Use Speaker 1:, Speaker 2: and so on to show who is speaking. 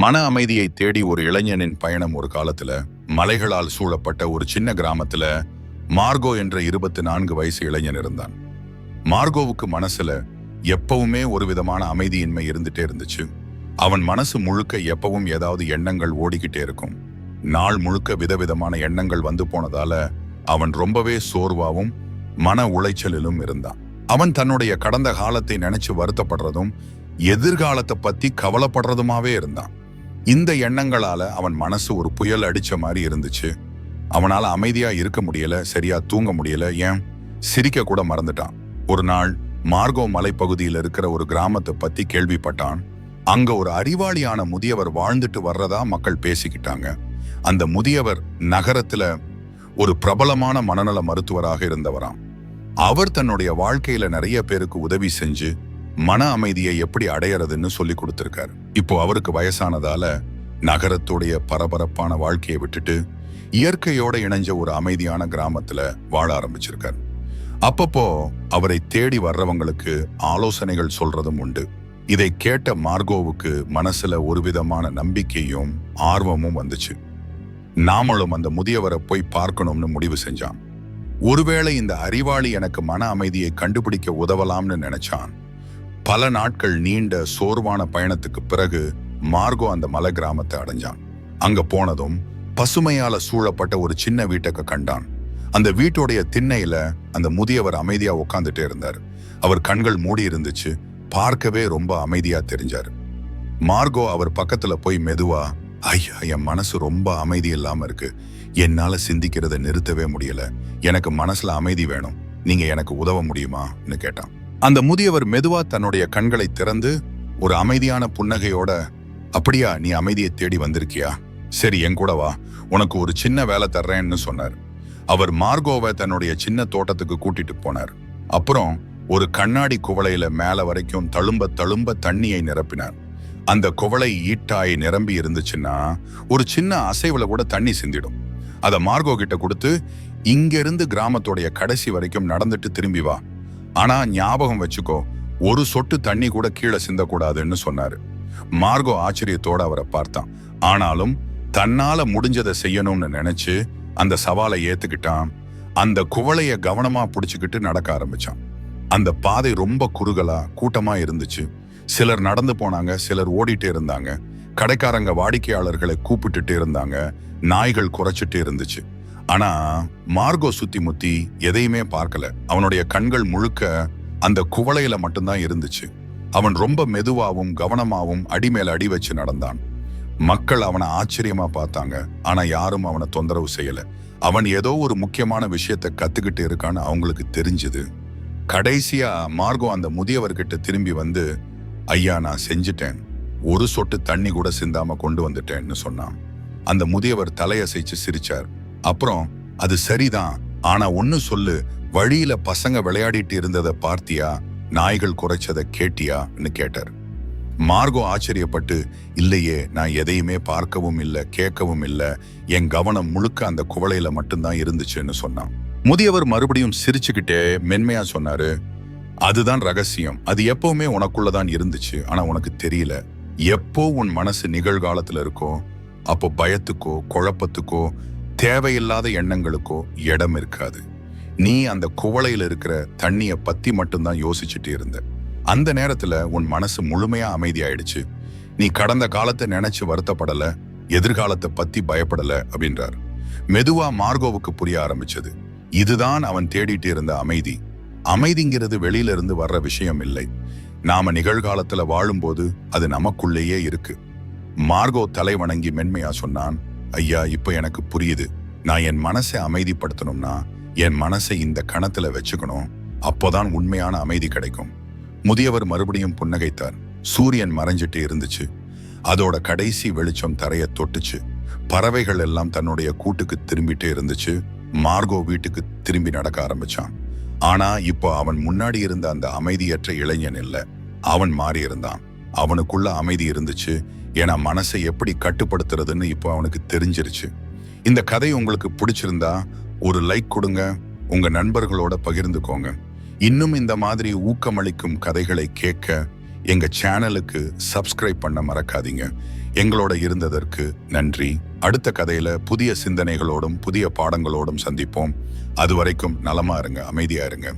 Speaker 1: மன அமைதியை தேடி ஒரு இளைஞனின் பயணம் ஒரு காலத்துல மலைகளால் சூழப்பட்ட ஒரு சின்ன கிராமத்துல மார்கோ என்ற இருபத்தி நான்கு வயசு இளைஞன் இருந்தான். மார்கோவுக்கு மனசுல எப்பவுமே ஒரு விதமான அமைதியின்மை இருந்துட்டே இருந்துச்சு. அவன் மனசு முழுக்க எப்பவும் ஏதாவது எண்ணங்கள் ஓடிக்கிட்டே இருக்கும். நாள் முழுக்க விதவிதமான எண்ணங்கள் வந்து போனதால அவன் ரொம்பவே சோர்வாவும் மன உளைச்சலிலும் இருந்தான். அவன் தன்னுடைய கடந்த காலத்தை நினைச்சு வருத்தப்படுறதும் எதிர்காலத்தை பத்தி கவலைப்படுறதுமாவே இருந்தான். இந்த எண்ணங்களால அவன் மனசு ஒரு புயல் அடிச்ச மாதிரி இருந்துச்சு. அவனால அமைதியா இருக்க முடியல சரியா தூங்க முடியல ஏன்? சிரிக்க கூட மறந்துட்டான். ஒரு நாள் மார்கோ மலைப்பகுதியில் இருக்கிற ஒரு கிராமத்தை பத்தி கேள்விப்பட்டான். அங்க ஒரு அறிவாளியான முதியவர் வாழ்ந்துட்டு வர்றதா மக்கள் பேசிக்கிட்டாங்க. அந்த முதியவர் நகரத்துல ஒரு பிரபலமான மனநல மருத்துவராக இருந்தவராம். அவர் தன்னுடைய வாழ்க்கையில நிறைய பேருக்கு உதவி செஞ்சு மன அமைதியை எப்படி அடையறதுன்னு சொல்லி கொடுத்திருக்காரு. இப்போ அவருக்கு வயசானதால நகரத்துடைய பரபரப்பான வாழ்க்கையை விட்டுட்டு இயற்கையோட இணைஞ்ச ஒரு அமைதியான கிராமத்துல வாழ ஆரம்பிச்சிருக்கார். அப்பப்போ அவரை தேடி வர்றவங்களுக்கு ஆலோசனைகள் சொல்றதும் உண்டு. இதை கேட்ட மார்கோவுக்கு மனசுல ஒரு விதமான நம்பிக்கையும் ஆர்வமும் வந்துச்சு. நாமளும் அந்த முதியவரை போய் பார்க்கணும்னு முடிவு செஞ்சான். ஒருவேளை இந்த அறிவாளி எனக்கு மன அமைதியை கண்டுபிடிக்க உதவலாம்னு நினைச்சான் பல நாட்கள் நீண்ட சோர்வான பயணத்துக்கு பிறகு மார்கோ அந்த மலை கிராமத்தை அடைஞ்சான். அங்க போனதும் பசுமையால சூழப்பட்ட ஒரு சின்ன வீட்டை கண்டான். அந்த வீட்டோடைய திண்ணையில அந்த முதியவர் அமைதியா உட்காந்துட்டே இருந்தார். அவர் கண்கள் மூடி இருந்துச்சு. பார்க்கவே ரொம்ப அமைதியா தெரிஞ்சாரு. மார்கோ அவர் பக்கத்துல போய் மெதுவா ஐயா என் மனசு ரொம்ப அமைதி இல்லாம இருக்கு. என்னால சிந்திக்கிறத நிறுத்தவே முடியல. எனக்கு மனசுல அமைதி வேணும். நீங்க எனக்கு உதவ முடியுமான்னு கேட்டான். அந்த முதியவர் மெதுவா தன்னுடைய கண்களை திறந்து ஒரு அமைதியான புன்னகையோட அப்படியா நீ அமைதியை தேடி வந்திருக்கியா? சரி என் கூட வா. உனக்கு ஒரு சின்ன வேலை தர்றேன்னு சொன்னார். அவர் மார்கோவை தன்னுடைய சின்ன தோட்டத்துக்கு கூட்டிட்டு போனார். அப்புறம் ஒரு கண்ணாடி குவளையில மேல வரைக்கும் தழும்ப தழும்ப தண்ணியை நிரப்பினார். அந்த குவளை ஈட்டாய் நிரம்பி இருந்துச்சுன்னா ஒரு சின்ன அசைவுல கூட தண்ணி சிந்திடும். அதை மார்கோ கிட்ட கொடுத்து இங்கிருந்து கிராமத்துடைய கடைசி வரைக்கும் நடந்துட்டு திரும்பி வா. ஆனா ஞாபகம் வச்சுக்கோ ஒரு சொட்டு தண்ணி கூட கீழே சிந்தக்கூடாதுன்னு சொன்னாரு. மார்கோ ஆச்சரியத்தோட அவரை பார்த்தான். ஆனாலும் தன்னால முடிஞ்சதை செய்யணும்னு நினைச்சு அந்த சவாலை ஏத்துக்கிட்டான். அந்த குவளைய கவனமா புடிச்சுக்கிட்டு நடக்க ஆரம்பிச்சான். அந்த பாதை ரொம்ப குறுகலா கூட்டமா இருந்துச்சு. சிலர் நடந்து போனாங்க சிலர் ஓடிட்டே இருந்தாங்க. கடைக்காரங்க வாடிக்கையாளர்களை கூப்பிட்டுட்டு இருந்தாங்க. நாய்கள் குறைச்சிட்டு இருந்துச்சு. ஆனா மார்கோ சுத்தி முத்தி எதையுமே பார்க்கல. அவனுடைய கண்கள் முழுக்க அந்த குவளையில மட்டும்தான் இருந்துச்சு. அவன் ரொம்ப மெதுவாகவும் கவனமாகவும் அடிமேல அடி வச்சு நடந்தான். மக்கள் அவனை ஆச்சரியமா பார்த்தாங்க. ஆனா யாரும் அவனை தொந்தரவு செய்யல. அவன் ஏதோ ஒரு முக்கியமான விஷயத்தை கத்துக்கிட்டு இருக்கான்னு அவங்களுக்கு தெரிஞ்சுது. கடைசியா மார்கோ அந்த முதியவர்கிட்ட திரும்பி வந்து ஐயா நான் செஞ்சிட்டேன். ஒரு சொட்டு தண்ணி கூட சிந்தாம கொண்டு வந்துட்டேன்னு சொன்னான். அந்த முதியவர் தலையசைச்சு சிரிச்சார். அப்புறம் அது சரிதான். ஆனா ஒன்னு சொல்லு வழியில பசங்க விளையாடிட்டு இருந்ததை பார்த்தியா? நாய்கள் குறைச்சதை கேட்டியான்னு கேட்டார். மார்கோ ஆச்சரியப்பட்டு இல்லையே நான் எதையுமே பார்க்கவும் இல்லை கேட்கவும் இல்லை. என் கவனம் முழுக்க அந்த குவளையில மட்டும்தான் இருந்துச்சுன்னு சொன்னான். முதியவர் மறுபடியும் சிரிச்சுக்கிட்டே மென்மையா சொன்னாரு அதுதான் ரகசியம். அது எப்பவுமே உனக்குள்ளதான் இருந்துச்சு. ஆனா உனக்கு தெரியல. எப்போ உன் மனசு நிகழ்காலத்துல இருக்கோ அப்போ பயத்துக்கோ குழப்பத்துக்கோ தேவையில்லாத எண்ணங்களுக்கோ இடம் இருக்காது. நீ அந்த குவளையில் இருக்கிற தண்ணியை பற்றி மட்டும்தான் யோசிச்சுட்டு இருந்த. அந்த நேரத்தில் உன் மனசு முழுமையாக அமைதியாயிடுச்சு. நீ கடந்த காலத்தை நினைச்சு வருத்தப்படலை எதிர்காலத்தை பற்றி பயப்படலை அப்படின்றார். மெதுவாக மார்கோவுக்கு புரிய ஆரம்பிச்சது. இதுதான் அவன் தேடிட்டு இருந்த அமைதி. அமைதிங்கிறது வெளியிலிருந்து வர்ற விஷயம் இல்லை. நாம நிகழ்காலத்துல வாழும்போது அது நமக்குள்ளேயே இருக்கு. மார்கோ தலை வணங்கி மென்மையா சொன்னான் ஐயா இப்போ எனக்கு புரியுது. நான் என் மனசை அமைதிப்படுத்தணும்னா என் மனசை இந்த கணத்துல வச்சுக்கணும். அப்போதான் உண்மையான அமைதி கிடைக்கும். முதியவர் மறுபடியும் புன்னகைத்தார். சூரியன் மறைஞ்சிட்டு இருந்துச்சு. அதோட கடைசி வெளிச்சம் தரைய தொட்டுச்சு. பறவைகள் எல்லாம் தன்னுடைய கூட்டுக்கு திரும்பிட்டே இருந்துச்சு. மார்கோ வீட்டுக்கு திரும்பி நடக்க ஆரம்பிச்சான். ஆனா இப்போ அவன் முன்னாடி இருந்த அந்த அமைதியற்ற இளைஞன் இல்லை. அவன் மாறி இருந்தான். அவனுக்குள்ள அமைதி இருந்துச்சு. ஏன்னா மனசை எப்படி கட்டுப்படுத்துறதுன்னு இப்போ அவனுக்கு தெரிஞ்சிருச்சு. இந்த கதை உங்களுக்கு பிடிச்சிருந்தா ஒரு லைக் கொடுங்க. உங்க நண்பர்களோட பகிர்ந்துக்கோங்க. இன்னும் இந்த மாதிரி ஊக்கமளிக்கும் கதைகளை கேட்க எங்க சேனலுக்கு சப்ஸ்கிரைப் பண்ண மறக்காதீங்க. எங்களோட இருந்ததற்கு நன்றி. அடுத்த கதையில புதிய சிந்தனைகளோடும் புதிய பாடங்களோடும் சந்திப்போம். அது வரைக்கும் நலமா இருங்க அமைதியா இருங்க.